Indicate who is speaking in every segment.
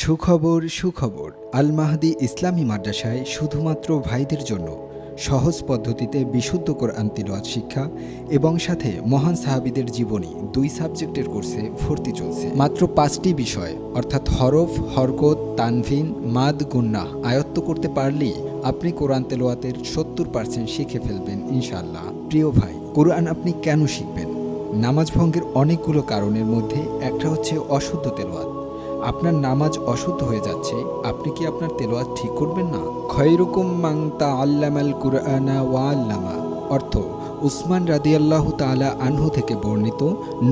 Speaker 1: সুখবর সুখবর। আল মাহদি ইসলামী মাদ্রাসায় শুধুমাত্র ভাইদের জন্য সহজ পদ্ধতিতে বিশুদ্ধ কোরআন তিলওয়াত শিক্ষা এবং সাথে মহান সাহাবীদের জীবনী দুই সাবজেক্টের কোর্সে ভর্তি চলছে। মাত্র পাঁচটি বিষয়, অর্থাৎ হরফ, হরকত, তানভিন, মাদ গুন্নাহ আয়ত্ত করতে পারলেই আপনি কোরআন তেলোয়াতের সত্তর পার্সেন্ট শিখে ফেলবেন ইনশাল্লাহ প্রিয় ভাই, কোরআন আপনি কেন শিখবেন? নামাজ ভঙ্গের অনেকগুলো কারণের মধ্যে একটা হচ্ছে অশুদ্ধ তেলোয়াত আপনার নামাজ অশুদ্ধ হয়ে যাচ্ছে, আপনি কি আপনার তেলোয়াজ ঠিক করবেন না? খয়রুকুম মাংতা আল্লামাল কুরআনা ওয়া আল্লামা। অর্থ, উসমান রাদিয়াল্লাহ তালা আনহু থেকে বর্ণিত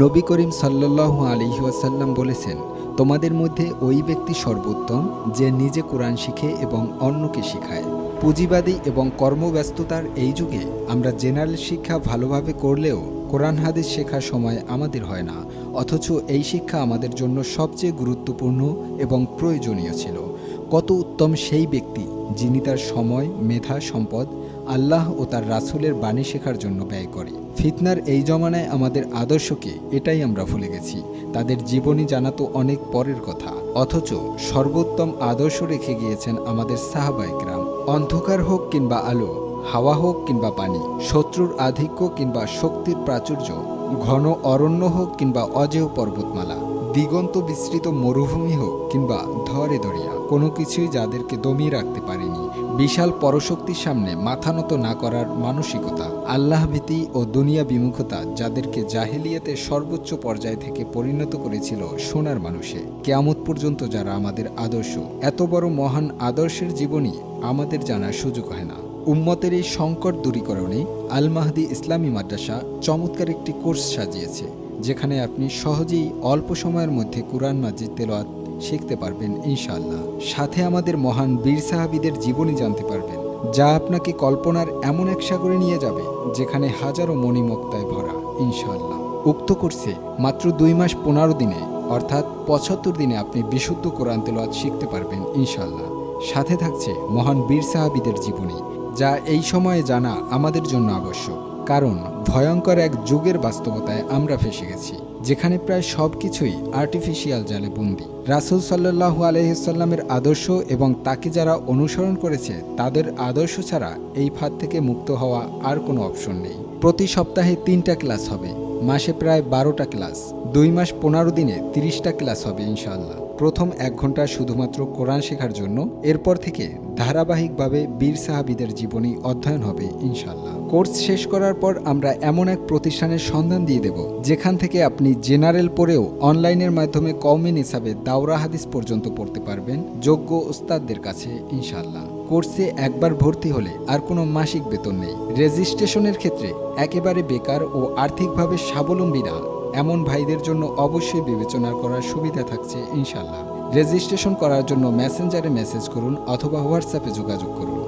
Speaker 1: নবী করিম সাল্লাহ আলিহাসাল্লাম বলেছেন, তোমাদের মধ্যে ওই ব্যক্তি সর্বোত্তম যে নিজে কোরআন শিখে এবং অন্যকে শেখায়। পুঁজিবাদী এবং কর্মব্যস্ততার এই যুগে আমরা জেনারেল শিক্ষা ভালোভাবে করলেও কোরআন হাদিস শেখার সময় আমাদের হয় না, অথচ এই শিক্ষা আমাদের জন্য সবচেয়ে গুরুত্বপূর্ণ এবং প্রয়োজনীয় ছিল। কত উত্তম সেই ব্যক্তি যিনি তার সময়, মেধা, সম্পদ, আল্লাহ ও তার রাসূলের বাণী শেখার জন্য ব্যয় করে। ফিতনার এই জমানায় আমাদের আদর্শকে এটাই আমরা ভুলে গেছি। তাদের জীবনী জানা তো অনেক পরের কথা, অথচ সর্বোত্তম আদর্শ রেখে গিয়েছেন আমাদের সাহাবাইকরাম অন্ধকার হোক কিংবা আলো, হাওয়া হোক কিংবা পানি, শত্রুর আধিক্য কিংবা শক্তির প্রাচুর্য, ঘন অরণ্য হোক কিংবা অজেয় পর্বতমালা। দিগন্ত বিস্তৃত মরুভূমি হোক কিংবা ধরে দরিয়া কোনো কিছুই যাদেরকে দমিয়ে রাখতে পারেনি। বিশাল পরশক্তির সামনে মাথা নত না করার মানসিকতা আল্লাহ ভীতি ও দুনিয়া বিমুখতা যাদেরকে জাহেলিয়াতে সর্বোচ্চ পর্যায় থেকে পরিণত করেছিল সোনার মানুষে। কেয়ামত পর্যন্ত যারা আমাদের আদর্শ, এত বড় মহান আদর্শের জীবনী আমাদের জানার সুযোগ হয় না। উম্মতের এই সংকট দূরীকরণে আল মাহদি ইসলামী মাদ্রাসা চমৎকার একটি কোর্স সাজিয়েছে। যেখানে আপনি সহজেই অল্প সময়ের মধ্যে কোরআন মাজিদ তেলাওয়াত শিখতে পারবেন, ইনশাআল্লাহ। সাথে আমাদের মহান বীর সাহাবীদের জীবনী জানতে পারবেন, যা আপনাকে কল্পনার এমন এক সাগরে নিয়ে যাবে, যেখানে হাজারো মণিমক্তায় ভরা, ইনশাআল্লাহ। উক্ত কোর্সে মাত্র দুই মাস পনেরো দিনে, অর্থাৎ পঁচাত্তর দিনে আপনি বিশুদ্ধ কোরআন তেলাওয়াত শিখতে পারবেন, ইনশাআল্লাহ। সাথে থাকছে মহান বীর সাহাবীদের জীবনী, যা এই সময়ে জানা আমাদের জন্য আবশ্যক। কারণ ভয়ঙ্কর এক যুগের বাস্তবতায় আমরা ফেসে গেছি, যেখানে প্রায় সব কিছুই আর্টিফিশিয়াল জালে বন্দি। রাসুল সাল্লাহু আলহিসাল্লামের আদর্শ এবং তাকে যারা অনুসরণ করেছে, তাদের আদর্শ ছাড়া এই ফাঁদ থেকে মুক্ত হওয়া আর কোনো অপশন নেই। প্রতি সপ্তাহে তিনটা ক্লাস হবে, মাসে প্রায় বারোটা ক্লাস, দুই মাস পনেরো দিনে তিরিশটা ক্লাস হবে ইনশাআল্লাহ। প্রথম এক ঘণ্টা শুধুমাত্র কোরআন শেখার জন্য, এরপর থেকে ধারাবাহিকভাবে বীর সাহাবীদের জীবনী অধ্যয়ন হবে ইনশাল্লাহ কোর্স শেষ করার পর আমরা এমন এক প্রতিষ্ঠানের সন্ধান দিয়ে দেব, যেখান থেকে আপনি জেনারেল পড়েও অনলাইনের মাধ্যমে কওমিন হিসাবে দাওরা হাদিস পর্যন্ত পড়তে পারবেন, যোগ্য ওস্তাদদের কাছে ইনশাল্লাহ কোর্সে একবার ভর্তি হলে আর কোনো মাসিক বেতন নেই। রেজিস্ট্রেশনের ক্ষেত্রে একেবারে বেকার ও আর্থিকভাবে স্বাবলম্বী না। এমন ভাইদের জন্য অবশ্যই বিবেচনা করার সুবিধা থাকছে ইনশাল্লাহ রেজিস্ট্রেশন করার জন্য মেসেঞ্জারে মেসেজ করুন অথবা হোয়াটসঅ্যাপে যোগাযোগ করুন।